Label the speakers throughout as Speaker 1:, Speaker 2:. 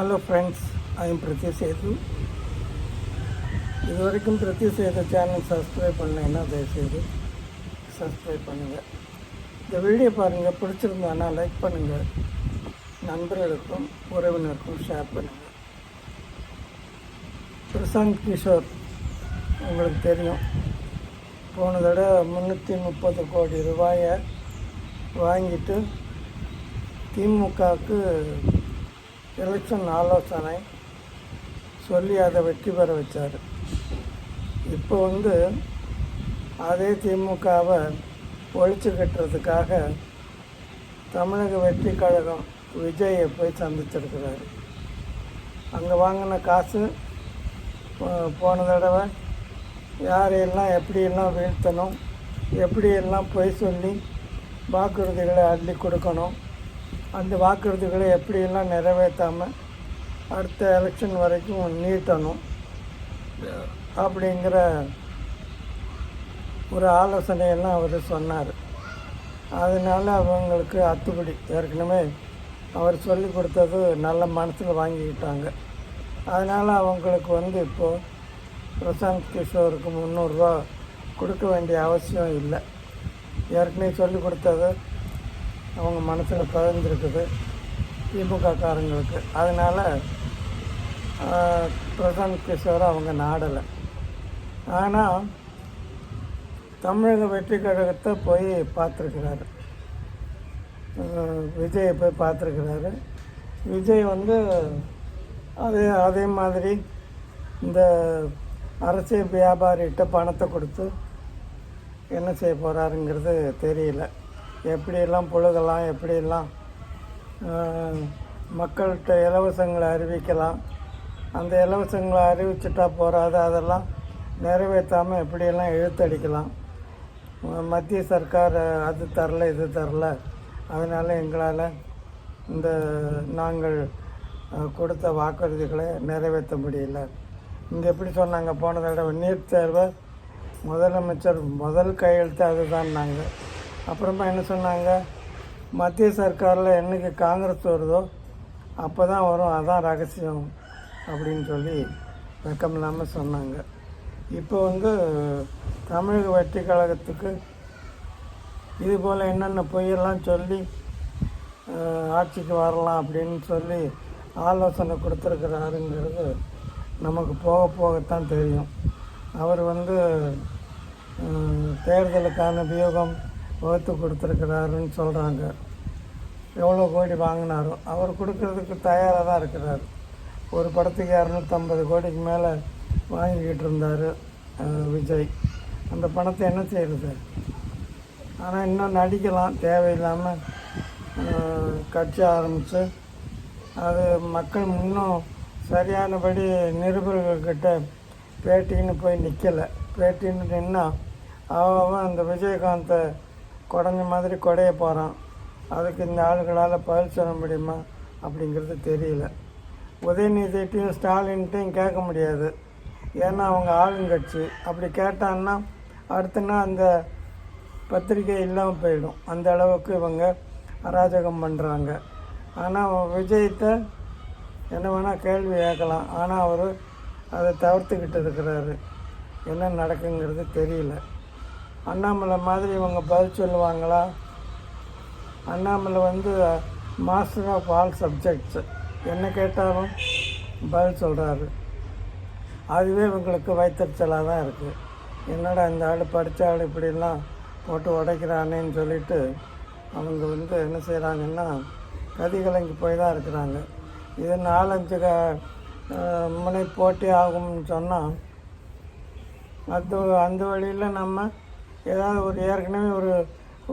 Speaker 1: Hello friends I'm Prathyu Sethu இது வரைக்கும் Prathyu Setu channel subscribe பண்ணலைன்னா தயவுசெய்து சப்ஸ்கிரைப் பண்ணுங்கள் இந்த வீடியோ பாருங்கள் பிடிச்சிருந்தானா லைக் பண்ணுங்கள் நண்பர்களுக்கும் உறவினருக்கும் ஷேர் பண்ணுங்கள் பிரசாந்த் கிஷோர் உங்களுக்கு தெரியும். போன தடவை முந்நூற்றி முப்பது கோடி ரூபாயை வாங்கிட்டு திமுகவுக்கு எலெக்ஷன் ஆலோசனை சொல்லி அதை வெற்றி பெற வச்சார். இப்போ வந்து அதே திமுகவை ஒழிச்சு கட்டுறதுக்காக தமிழக வெற்றி கழகம் விஜயை போய் சந்திச்சிருக்கிறாரு. அங்கே வாங்கின காசு போன தடவை யாரையெல்லாம் எப்படியெல்லாம் வீழ்த்தணும் எப்படியெல்லாம் பொய் சொல்லி வாக்குறுதிகளை அள்ளி கொடுக்கணும் அந்த வாக்குறுதிகளை எப்படியெல்லாம் நிறைவேற்றாமல் அடுத்த எலெக்ஷன் வரைக்கும் நீட்டணும் அப்படிங்கிற ஒரு ஆலோசனையெல்லாம் அவர் சொன்னார். அதனால அவங்களுக்கு அத்துப்படி ஏற்கனவே அவர் சொல்லி கொடுத்தது நல்ல மனசில் வாங்கிக்கிட்டாங்க. அதனால் அவங்களுக்கு வந்து இப்போது பிரசாந்த் கிஷோருக்கு முந்நூறுரூவா கொடுக்க வேண்டிய அவசியம் இல்லை. ஏற்கனவே சொல்லி கொடுத்தது அவங்க மனசில் பதிஞ்சிருக்குது திமுக காரங்களுக்கு. அதனால் பிரசாந்த் கிஷோரை அவங்க நாடலை. ஆனால் தமிழக வெற்றி கழகத்தை போய் பார்த்துருக்கிறாரு. விஜயை போய் பார்த்துருக்கிறாரு. விஜய் வந்து அதே அதே மாதிரி இந்த அரசியல் வியாபாரிகிட்ட பணத்தை கொடுத்து என்ன செய்ய போகிறாருங்கிறது தெரியல. எப்படியெல்லாம் புழுகலாம் எப்படியெல்லாம் மக்கள்கிட்ட இலவசங்களை அறிவிக்கலாம். அந்த இலவசங்களை அறிவிச்சிட்டா போகாது அதெல்லாம் நிறைவேற்றாமல் எப்படியெல்லாம் இழுத்தடிக்கலாம். மத்திய சர்க்கார் அது தரல இது தரல. அதனால் எங்களால் இந்த நாங்கள் கொடுத்த வாக்குறுதிகளை நிறைவேற்ற முடியல. இங்கே எப்படி சொன்னாங்க? போன தடவை நீட் தேர்வை முதலமைச்சர் முதல் கையெழுத்து அதுதான்னாங்க. அப்புறமா என்ன சொன்னாங்க? மத்திய சர்க்காரில் என்னைக்கு காங்கிரஸ் வருதோ அப்போ தான் வரும். அதான் ரகசியம் அப்படின்னு சொல்லி வெக்கம் இல்லாமல் சொன்னாங்க. இப்போ வந்து தமிழக வெற்றி கழகத்துக்கு இது போல் என்னென்ன பொய்யெல்லாம் சொல்லி ஆட்சிக்கு வரலாம் அப்படின்னு சொல்லி ஆலோசனை கொடுத்துருக்கிறாருங்கிறது நமக்கு போக போகத்தான் தெரியும். அவர் வந்து தேர்தலுக்கான வியூகம் வகுத்து கொடுத்துருக்கிறாருன்னு சொல்கிறாங்க எவ்வளோ கோடி வாங்கினாரோ. அவர் கொடுக்கறதுக்கு தயாராக தான் இருக்கிறார். ஒரு படத்துக்கு இரநூத்தம்பது கோடிக்கு மேலே வாங்கிக்கிட்டு இருந்தார் விஜய். அந்த பணத்தை என்ன செய்கிறது ஆனால் இன்னும் நடிக்கலாம். தேவையில்லாமல் கட்சி ஆரம்பித்து அது மக்கள் இன்னும் சரியானபடி நிருபர்கள்கிட்ட பேட்டின்னு போய் நிற்கலை பேட்டின்னு நின்னால் அவன் அந்த விஜயகாந்தை குடஞ்ச மாதிரி குடைய போகிறான் அதுக்கு இந்த ஆளுகளால் பதில் சொல்ல முடியுமா? அப்படிங்கிறது தெரியல. உதயநிதிட்டையும் ஸ்டாலின்ட்டையும் கேட்க முடியாது. ஏன்னா அவங்க ஆளுங்கட்சி. அப்படி கேட்டான்னா அடுத்தனா அந்த பத்திரிக்கை இல்லாமல் போயிடும். அந்த அளவுக்கு இவங்க அராஜகம் பண்ணுறாங்க ஆனால் விஜயத்தை என்ன வேணால் கேள்வி கேட்கலாம். ஆனால் அவர் அதை தவிர்த்துக்கிட்டு இருக்கிறாரு. என்ன நடக்குங்கிறது தெரியல. அண்ணாமலை மாதிரி இவங்க பதில் சொல்லுவாங்களா? அண்ணாமலை வந்து மாஸ்டர் ஆஃப் ஆல் சப்ஜெக்ட்ஸ் என்ன கேட்டாலும் பதில் சொல்கிறாரு அதுவே இவங்களுக்கு வைத்தறிச்சலாக தான் இருக்குது என்னடா இந்த ஆள் படித்த ஆள் இப்படிலாம் போட்டு உடைக்கிறானேன்னு சொல்லிட்டு அவங்க வந்து என்ன செய்கிறாங்கன்னா கதிகலங்கி போய் தான் இருக்கிறாங்க. இது நாலஞ்சு க முனை போட்டி ஆகும்னு சொன்னால் அது அந்த வழியில் நம்ம ஏதாவது ஒரு ஏற்கனவே ஒரு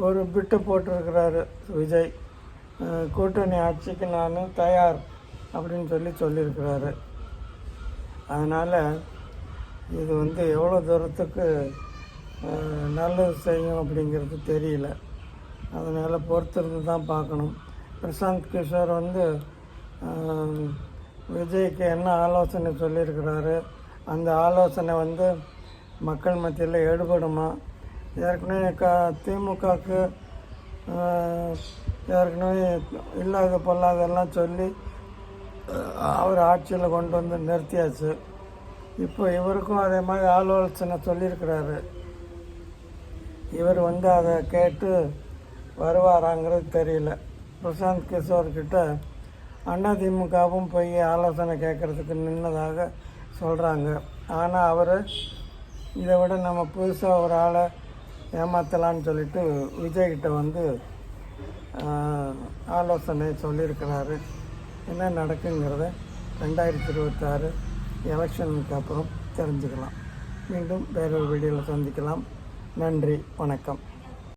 Speaker 1: ஒரு பிட்டு போட்டிருக்கிறாரு விஜய். கூட்டணி ஆட்சிக்கு நான் தயார் அப்படின்னு சொல்லி சொல்லியிருக்கிறாரு. அதனால் இது வந்து எவ்வளோ தூரத்துக்கு நல்லது செய்யும் அப்படிங்கிறது தெரியல. அதனால் பொறுத்திருந்து தான் பார்க்கணும். பிரசாந்த் கிஷோர் வந்து விஜய்க்கு என்ன ஆலோசனை சொல்லியிருக்கிறாரு? அந்த ஆலோசனை வந்து மக்கள் மத்தியில் எடுபடுமா ஏற்கனவே க திமுகவுக்கு ஏற்கனவே இல்லாத பொல்லாதெல்லாம் சொல்லி அவர் ஆட்சியில் கொண்டு வந்து நிறுத்தியாச்சு. இப்போ இவருக்கும் அதே மாதிரி ஆலோசனை சொல்லியிருக்கிறாரு. இவர் வந்து அதை கேட்டு வருவாராங்கிறது தெரியல. பிரசாந்த் கிஷோர்கிட்ட அதிமுகவும் போய் ஆலோசனை கேட்குறதுக்கு நின்னதாக சொல்கிறாங்க ஆனால் அவர் இதை விட நம்ம புதுசாக ஒரு ஆளை ஏமாற்றலான்னு சொல்லிட்டு விஜய்கிட்ட வந்து ஆலோசனை சொல்லியிருக்கிறாரு. என்ன நடக்குங்கிறத ரெண்டாயிரத்தி இருபத்தாறு எலெக்ஷனுக்கு அப்புறம் தெரிஞ்சுக்கலாம். மீண்டும் வேறொரு வீடியோவில் சந்திக்கலாம். நன்றி வணக்கம்.